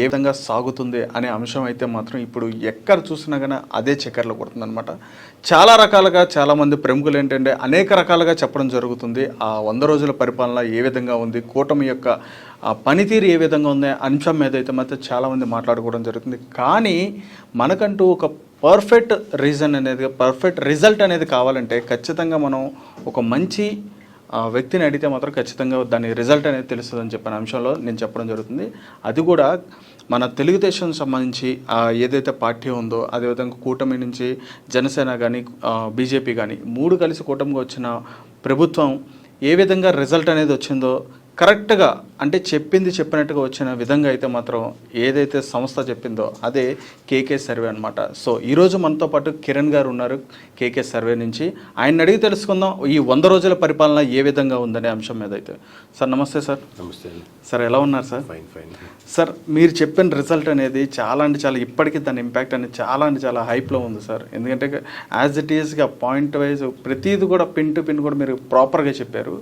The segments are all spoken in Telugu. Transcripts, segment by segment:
ఏ విధంగా సాగుతుంది అనే అంశం అయితే మాత్రం ఇప్పుడు ఎక్కడ చూసినా కానీ అదే చక్కెరలో కొడుతుందన్నమాట. చాలా రకాలుగా చాలామంది ప్రముఖులు ఏంటంటే అనేక రకాలుగా చెప్పడం జరుగుతుంది. ఆ వంద రోజుల పరిపాలన ఏ విధంగా ఉంది కూటమి యొక్క ఆ పనితీరు ఏ విధంగా ఉంది అంశం మీద అయితే మాత్రం చాలామంది మాట్లాడుకోవడం జరుగుతుంది. కానీ మనకంటూ ఒక పర్ఫెక్ట్ రీజన్ అనేది పర్ఫెక్ట్ రిజల్ట్ అనేది కావాలంటే ఖచ్చితంగా మనం ఒక మంచి ఆ వ్యక్తిని అడిగితే మాత్రం ఖచ్చితంగా దాని రిజల్ట్ అనేది తెలుస్తుందని చెప్పిన అంశంలో నేను చెప్పడం జరుగుతుంది. అది కూడా మన తెలుగుదేశం సంబంధించి ఏదైతే పార్టీ ఉందో అదేవిధంగా కూటమి నుంచి జనసేన కానీ బీజేపీ కానీ మూడు కలిసి కూటమిగా వచ్చిన ప్రభుత్వం ఏ విధంగా రిజల్ట్ అనేది వచ్చిందో కరెక్ట్గా అంటే చెప్పింది చెప్పినట్టుగా వచ్చిన విధంగా అయితే మాత్రం ఏదైతే సంస్థ చెప్పిందో అదే కేకే సర్వే అనమాట సో ఈరోజు మనతో పాటు కిరణ్ గారు ఉన్నారు కేకే సర్వే నుంచి. ఆయన అడిగి తెలుసుకుందాం ఈ వంద రోజుల పరిపాలన ఏ విధంగా ఉందనే అంశం మీద అయితే. సార్ నమస్తే సార్. నమస్తే సార్ ఎలా ఉన్నారు సార్? Fine fine. సార్ మీరు చెప్పిన రిజల్ట్ అనేది చాలా అంటే చాలా ఇప్పటికీ దాని ఇంపాక్ట్ అనేది చాలా అంటే చాలా హైప్లో ఉంది సార్. ఎందుకంటే యాజ్ ఇట్ ఈస్గా పాయింట్ వైజ్ ప్రతిది కూడా పిన్ టు పిన్ కూడా మీరు ప్రాపర్గా చెప్పారు.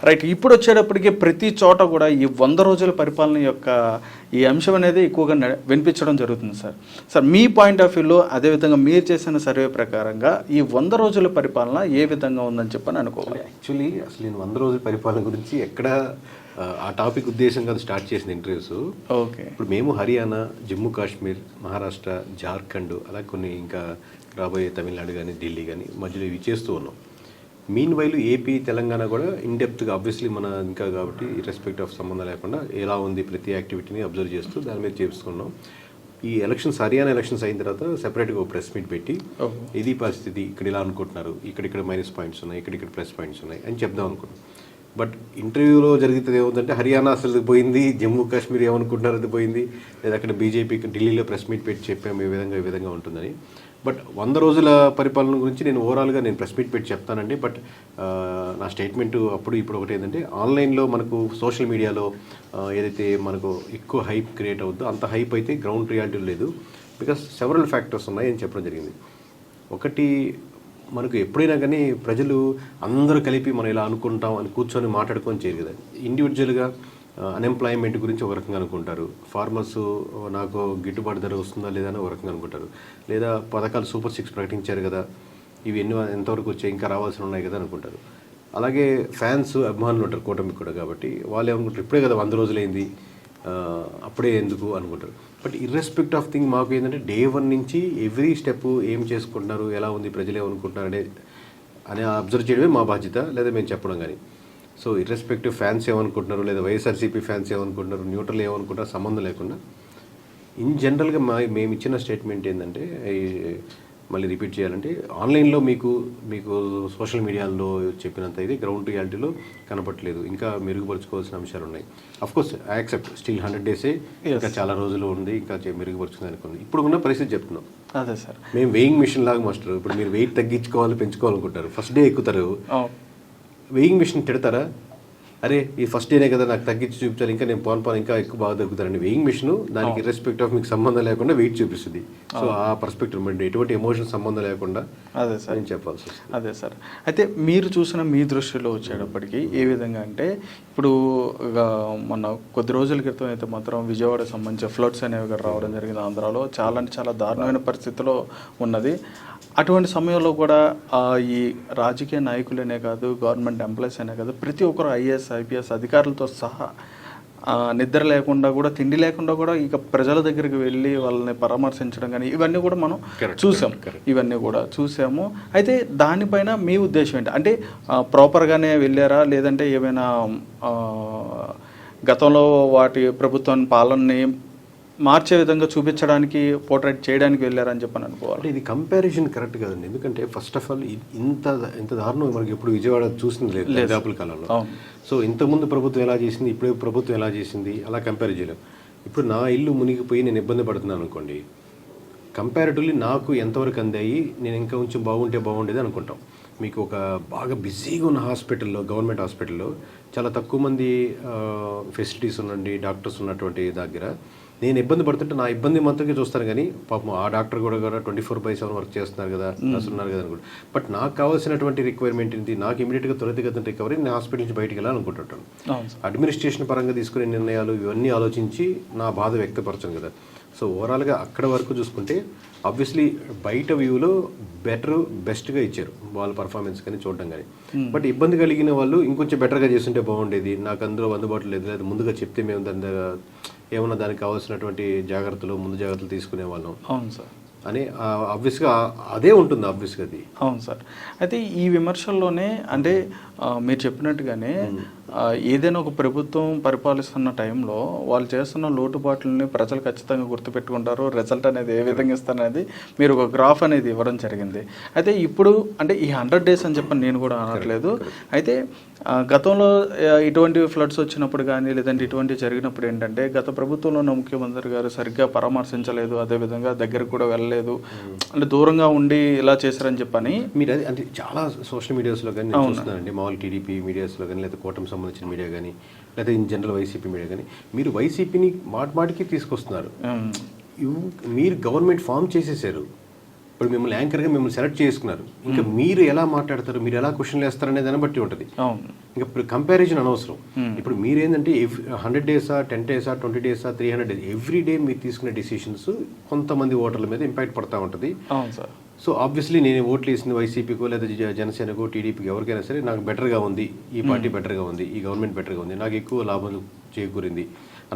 రైట్ ఇప్పుడు వచ్చేటప్పటికి ప్రతి చోట కూడా ఈ వంద రోజుల పరిపాలన యొక్క ఈ అంశం అనేది ఎక్కువగా వినిపించడం జరుగుతుంది సార్. సార్ మీ పాయింట్ ఆఫ్ వ్యూలో అదేవిధంగా మీరు చేసిన సర్వే ప్రకారంగా ఈ వంద రోజుల పరిపాలన ఏ విధంగా ఉందని చెప్పని అనుకోవాలి. యాక్చువల్లీ అసలు నేను వంద రోజుల పరిపాలన గురించి ఎక్కడ ఆ, ఆ టాపిక్ ఉద్దేశంగా స్టార్ట్ చేసిన ఇంటర్వ్యూస్. ఓకే. ఇప్పుడు మేము హర్యానా జమ్మూ కాశ్మీర్ మహారాష్ట్ర జార్ఖండ్ అలా కొన్ని ఇంకా రాబోయే తమిళనాడు కానీ ఢిల్లీ కానీ మధ్యలో ఇవి చేస్తూ ఉన్నాం. మీన్ వైలు ఏపీ తెలంగాణ కూడా ఇన్డెప్త్గా ఆబ్వియస్లీ మన ఇంకా కాబట్టి రెస్పెక్ట్ ఆఫ్ సంబంధం లేకుండా ఎలా ఉంది ప్రతి యాక్టివిటీని అబ్జర్వ్ చేస్తూ దాని మీద చేస్తున్నాం ఈ ఎలక్షన్స్ హర్యానా ఎలక్షన్స్ అయిన తర్వాత సెపరేట్గా ప్రెస్ మీట్ పెట్టి. ఇది పరిస్థితి ఇక్కడ ఇలా అనుకుంటున్నారు ఇక్కడ ఇక్కడ మైనస్ పాయింట్స్ ఉన్నాయి ఇక్కడ ఇక్కడ ప్లస్ పాయింట్స్ ఉన్నాయి అని చెప్దాం అనుకున్నాం. బట్ ఇంటర్వ్యూలో జరుగుతుంది ఏముందంటే హర్యానా అసలు పోయింది జమ్మూ కాశ్మీర్ ఏమనుకుంటున్నారు అది పోయింది లేదా అక్కడ బీజేపీకి ఢిల్లీలో ప్రెస్ మీట్ పెట్టి చెప్పాము ఈ విధంగా ఈ విధంగా ఉంటుందని. బట్ వంద రోజుల పరిపాలన గురించి నేను ఓవరాల్గా నేను ప్రెస్ మీట్ పెట్టి చెప్తానండి. బట్ నా స్టేట్మెంట్ అప్పుడు ఇప్పుడు ఒకటి ఏంటంటే ఆన్లైన్లో మనకు సోషల్ మీడియాలో ఏదైతే మనకు ఎక్కువ హైప్ క్రియేట్ అవుతుందో అంత హైప్ అయితే గ్రౌండ్ రియాలిటీ లేదు. బికాస్ సెవరల్ ఫ్యాక్టర్స్ ఉన్నాయి అని చెప్పడం జరిగింది. ఒకటి మనకు ఎప్పుడైనా కానీ ప్రజలు అందరూ కలిపి మనం ఇలా అనుకుంటాం అని కూర్చొని మాట్లాడుకొని చేయరు కదా. ఇండివిజువల్గా అన్ఎంప్లాయ్మెంట్ గురించి ఒక రకంగా అనుకుంటారు. ఫార్మర్స్ నాకు గిట్టుబాటు ధర వస్తుందా లేదా అని ఒక రకంగా అనుకుంటారు. లేదా పథకాలు సూపర్ సిక్స్ ప్రకటించారు కదా ఇవి ఎన్ని ఎంతవరకు వచ్చాయి ఇంకా రావాల్సి ఉన్నాయి కదా అనుకుంటారు. అలాగే ఫ్యాన్స్ అభిమానులు ఉంటారు కూటమి కూడా కాబట్టి వాళ్ళు ఏమనుకుంటారు ఇప్పుడే కదా వంద రోజులైంది అప్పుడే ఎందుకు అనుకుంటారు. బట్ ఇర్రెస్పెక్ట్ ఆఫ్ థింగ్ మాకు ఏంటంటే డే వన్ నుంచి ఎవ్రీ స్టెప్ ఏం చేసుకుంటున్నారు ఎలా ఉంది ప్రజలు ఏమనుకుంటున్నారు అనే అని అబ్జర్వ్ చేయడమే మా బాధ్యత లేదా మేము చెప్పడం కానీ. సో ఇర్రెస్పెక్టివ్ ఫ్యాన్స్ ఏమనుకుంటున్నారు లేదా వైఎస్ఆర్సీపీ ఫ్యాన్స్ ఏమనుకుంటున్నారు న్యూట్రల్ ఏమనుకుంటారు సంబంధం లేకుండా ఇన్ జనరల్గా మా మేము ఇచ్చిన స్టేట్మెంట్ ఏంటంటే మళ్ళీ రిపీట్ చేయాలంటే ఆన్లైన్లో మీకు మీకు సోషల్ మీడియాలో చెప్పినంత ఇది గ్రౌండ్ రియాలిటీలో కనపట్లేదు ఇంకా మెరుగుపరుచుకోవాల్సిన అంశాలు ఉన్నాయి. Of course accept still hundred డేసే ఇంకా చాలా రోజులు ఉంది ఇంకా చే- మెరుగుపరుచుకుంది అనుకుంది ఇప్పుడు ఉన్న పరిస్థితి చెప్తున్నాం. అదే సార్. మేము వెయింగ్ మిషన్ లాగా మాస్టర్. ఇప్పుడు మీరు వెయిట్ తగ్గించుకోవాలి పెంచుకోవాలనుకుంటారు ఫస్ట్ డే ఎక్కుతారు. వెయింగ్ మిషన్ తిడతారా? అరే ఈ ఫస్ట్ డేనే కదా నాకు తగ్గించి చూపించాలి ఇంకా నేను పోను పోను ఇంకా ఎక్కువ బాగా తగ్గుతారండి వెయింగ్ మిషన్ దానికి రెస్పెక్ట్ ఆఫ్ మీకు సంబంధం లేకుండా వెయిట్ చూపిస్తుంది. సో ఆ పర్స్పెక్టివ్ అంటే ఎటువంటి ఎమోషన్ సంబంధం లేకుండా అదే సార్. నేను చెప్పాల్సి అదే సార్. అయితే మీరు చూసిన మీ దృష్టిలో వచ్చేటప్పటికి ఏ విధంగా అంటే ఇప్పుడు మొన్న కొద్ది రోజుల క్రితం అయితే మాత్రం విజయవాడ సంబంధించి ఫ్లడ్స్ అనేవి రావడం జరిగింది ఆంధ్రాలో. చాలా అంటే చాలా దారుణమైన పరిస్థితిలో ఉన్నది. అటువంటి సమయంలో కూడా ఈ రాజకీయ నాయకులనే కాదు గవర్నమెంట్ ఎంప్లాయీస్ అనే కాదు ప్రతి ఒక్కరు ఐఏఎస్ ఐపీఎస్ అధికారులతో సహా నిద్ర లేకుండా కూడా తిండి లేకుండా కూడా ఇక ప్రజల దగ్గరికి వెళ్ళి వాళ్ళని పరామర్శించడం కానీ ఇవన్నీ కూడా మనం చూసాం ఇవన్నీ కూడా చూసాము. అయితే దానిపైన మీ ఉద్దేశం ఏంటి? అంటే ప్రాపర్గానే వెళ్ళారా? లేదంటే ఏమైనా గతంలో వాటి ప్రభుత్వం పాలనని మార్చే విధంగా చూపించడానికి పోర్ట్రేట్ చేయడానికి వెళ్ళారని చెప్పని అనుకోవాలి. ఇది కంపారిజన్ కరెక్ట్ కాదండి. ఎందుకంటే ఫస్ట్ ఆఫ్ ఆల్ ఇంత ఇంత దారుణం మనకి ఎప్పుడు విజయవాడ చూసింది లేదు దరిదాపుల కాలంలో. సో ఇంతకుముందు ప్రభుత్వం ఎలా చేసింది ఇప్పుడు ప్రభుత్వం ఎలా చేసింది అలా కంపేర్ చేయలేం. ఇప్పుడు నా ఇల్లు మునిగిపోయి నేను ఇబ్బంది పడుతున్నాను అనుకోండి కంపారిటివ్లీ నాకు ఎంతవరకు అందాయి నేను ఇంకా కొంచెం బాగుంటే బాగుండేది అనుకుంటాం. మీకు ఒక బాగా బిజీగా ఉన్న హాస్పిటల్లో గవర్నమెంట్ హాస్పిటల్లో చాలా తక్కువ మంది ఫెసిలిటీస్ ఉన్నండి డాక్టర్స్ ఉన్నటువంటి దగ్గర నేను ఇబ్బంది పడుతుంటే నా ఇబ్బంది మాత్రమే చూస్తాను కానీ పాపం ఆ డాక్టర్ కూడా కూడా twenty four by seven work చేస్తున్నారు కదా ఉన్నారు కదా అనుకుంటా బట్ నాకు కావాల్సినటువంటి రిక్వైర్మెంట్ ఏంటి? నాకు ఇమీడియట్గా త్వరితగతిన రికవరీ నేను హాస్పిటల్ నుంచి బయటికి వెళ్ళాలనుకుంటుంటాను అడ్మినిస్ట్రేషన్ పరంగా తీసుకునే నిర్ణయాలు ఇవన్నీ ఆలోచించి నా బాధ వ్యక్తపరచను కదా. సో ఓవరాల్గా అక్కడ వరకు చూసుకుంటే ఆబ్వియస్లీ బయట వ్యూలో బెటర్ బెస్ట్గా ఇచ్చారు వాళ్ళ పర్ఫార్మెన్స్ కానీ చూడడం కానీ. బట్ ఇబ్బంది కలిగిన వాళ్ళు ఇంకొంచెం బెటర్గా చేస్తుంటే బాగుండేది. నాకు అందులో అందుబాటులో లేదు. లేదా ముందుగా చెప్తే మేము దాని ఏమన్నా దానికి కావాల్సినటువంటి జాగ్రత్తలు ముందు జాగ్రత్తలు తీసుకునే వాళ్ళం అవును సార్. అని ఆబ్వియస్గా అదే ఉంటుంది ఆబ్వియస్గా అది. అవును సార్. అయితే ఈ విమర్శల్లోనే అంటే మీరు చెప్పినట్టుగానే ఏదైనా ఒక ప్రభుత్వం పరిపాలిస్తున్న టైంలో వాళ్ళు చేస్తున్న లోటుపాట్లని ప్రజలు ఖచ్చితంగా గుర్తుపెట్టుకుంటారు. రిజల్ట్ అనేది ఏ విధంగా ఇస్తారనేది మీరు ఒక గ్రాఫ్ అనేది ఇవ్వడం జరిగింది. అయితే ఇప్పుడు అంటే ఈ హండ్రెడ్ డేస్ అని చెప్పని నేను కూడా అనట్లేదు. అయితే గతంలో ఇటువంటి ఫ్లడ్స్ వచ్చినప్పుడు కానీ లేదంటే ఇటువంటి జరిగినప్పుడు ఏంటంటే గత ప్రభుత్వంలో ఉన్న ముఖ్యమంత్రి గారు సరిగ్గా పరామర్శించలేదు. అదేవిధంగా దగ్గరకు కూడా వెళ్ళలేదు. అంటే దూరంగా ఉండి ఇలా చేశారని చెప్పని మీరు అది అంటే చాలా సోషల్ మీడియాస్లో కానీ చూస్తున్నానండి. మామూలు టీడీపీ మీడియాస్లో కానీ లేదా కూటమి సంబంధించిన మీడియా కానీ లేదా ఇన్ జనరల్ వైసీపీ మీడియా కానీ మీరు వైసీపీని మాటి మాటికి తీసుకొస్తున్నారు. మీరు గవర్నమెంట్ ఫామ్ చేసేసారు. ఇప్పుడు మిమ్మల్ని యాంకర్గా మిమ్మల్ని సెలెక్ట్ చేసుకున్నారు. ఇంకా మీరు ఎలా మాట్లాడతారు మీరు ఎలా క్వశ్చన్లు వేస్తారు అనే దాన్ని బట్టి ఉంటుంది. ఇంకా ఇప్పుడు కంపారిజన్ అనవసరం. ఇప్పుడు మీరేంటంటే హండ్రెడ్ డేసా టెన్ డేసా ట్వంటీ డేసా three hundred days every day మీరు తీసుకునే డిసిషన్స్ కొంతమంది ఓటర్ల మీద ఇంపాక్ట్ పడతా ఉంటుంది. సో ఆబ్వియస్లీ నేను ఓట్లు వేసింది వైసీపీకో లేదా జనసేనకో టీడీపీకి ఎవరికైనా సరే నాకు బెటర్గా ఉంది. ఈ పార్టీ బెటర్గా ఉంది. ఈ గవర్నమెంట్ బెటర్గా ఉంది. నాకు ఎక్కువ లాభం చేకూరింది.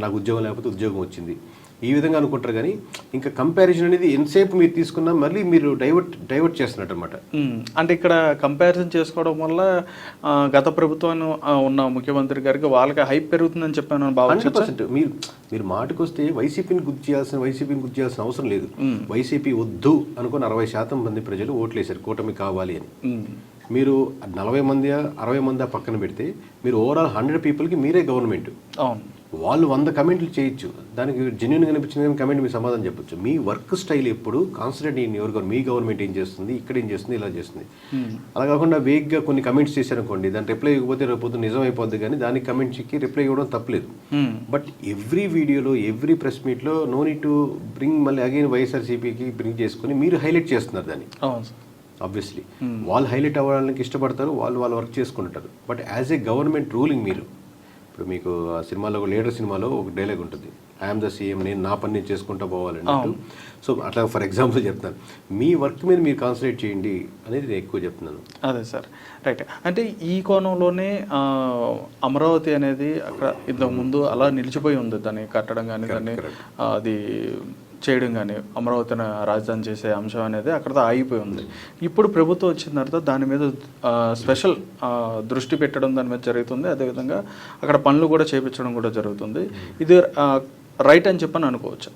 నాకు ఉద్యోగం లేకపోతే ఉద్యోగం వచ్చింది. ఈ విధంగా అనుకుంటారు కానీ ఇంకా కంపారిజన్ అనేది ఎంతసేపు మీరు తీసుకున్నా మళ్ళీ మీరు డైవర్ట్ డైవర్ట్ చేస్తున్నట్టు అనమాట అంటే ఇక్కడ కంపారిజన్ చేసుకోవడం వల్ల గత ప్రభుత్వం ఉన్న ముఖ్యమంత్రి గారికి వాళ్ళకి హైప్ పెరుగుతుందని చెప్పాను హండ్రెడ్ పర్సెంట్. మీరు మీరు మాటకు వస్తే వైసీపీని గుర్తు చేయాల్సిన వైసీపీని గుర్తు చేయాల్సిన అవసరం లేదు. వైసీపీ వద్దు అనుకుని అరవై శాతం మంది ప్రజలు ఓట్లేశారు కూటమి కావాలి అని. మీరు నలభై మంది అరవై మంది పక్కన పెడితే మీరు ఓవరాల్ హండ్రెడ్ పీపుల్కి మీరే గవర్నమెంట్. అవును. వాళ్ళు వంద కమెంట్లు చేయొచ్చు. దానికి జెన్యున్గా అనిపించిన కమెంట్ మీ సమాధానం చెప్పొచ్చు. మీ వర్క్ స్టైల్ ఎప్పుడు కాన్సన్ట్రేట్ ఇన్ యువర్ మీ గవర్నమెంట్ ఏం చేస్తుంది ఇక్కడ ఏం చేస్తుంది ఇలా చేస్తుంది. అలా కాకుండా వేగ్గా కొన్ని కమెంట్స్ చేశారనుకోండి దాని రిప్లై ఇవ్వకపోతే రేపు నిజం అయిపోద్ది కానీ దానికి కమెంట్స్కి రిప్లై ఇవ్వడం తప్పలేదు. బట్ ఎవ్రీ వీడియోలో ఎవ్రీ ప్రెస్ మీట్లో నో నీడ్ టు బ్రింగ్ మళ్ళీ అగైన్ వైఎస్ఆర్సీపీకి బ్రింగ్ చేసుకొని మీరు హైలైట్ చేస్తున్నారు దాన్ని. ఆబ్వియస్లీ వాళ్ళు హైలైట్ అవ్వడానికి ఇష్టపడతారు వాళ్ళు వాళ్ళు వర్క్ చేసుకుంటారు but as a government ruling మీరు ఇప్పుడు మీకు ఆ సినిమాలో ఒక లీడర్ సినిమాలో ఒక డైలాగ్ ఉంటుంది. ఐఎమ్ ద సీఎం నేను నా పని నేను చేసుకుంటూ పోవాలన్నట్టు సో అట్లా ఫర్ ఎగ్జాంపుల్ చెప్తాను. మీ వర్క్ మీద మీరు కాన్సన్ట్రేట్ చేయండి అనేది నేను ఎక్కువ చెప్తున్నాను. అదే సార్. రైట్. అంటే ఈ కోణంలోనే అమరావతి అనేది అక్కడ ఇంతకు ముందు అలా నిలిచిపోయి ఉంది. దాన్ని కట్టడం కానీ దాన్ని అది చేయడం కానీ అమరావతిని రాజధాని చేసే అంశం అనేది అక్కడతో ఆగిపోయి ఉంది. ఇప్పుడు ప్రభుత్వం వచ్చిన తర్వాత దాని మీద స్పెషల్ దృష్టి పెట్టడం దాని మీద జరుగుతుంది. అదేవిధంగా అక్కడ పనులు కూడా చేపించడం కూడా జరుగుతుంది. ఇది రైట్ అని చెప్పని అనుకోవచ్చు?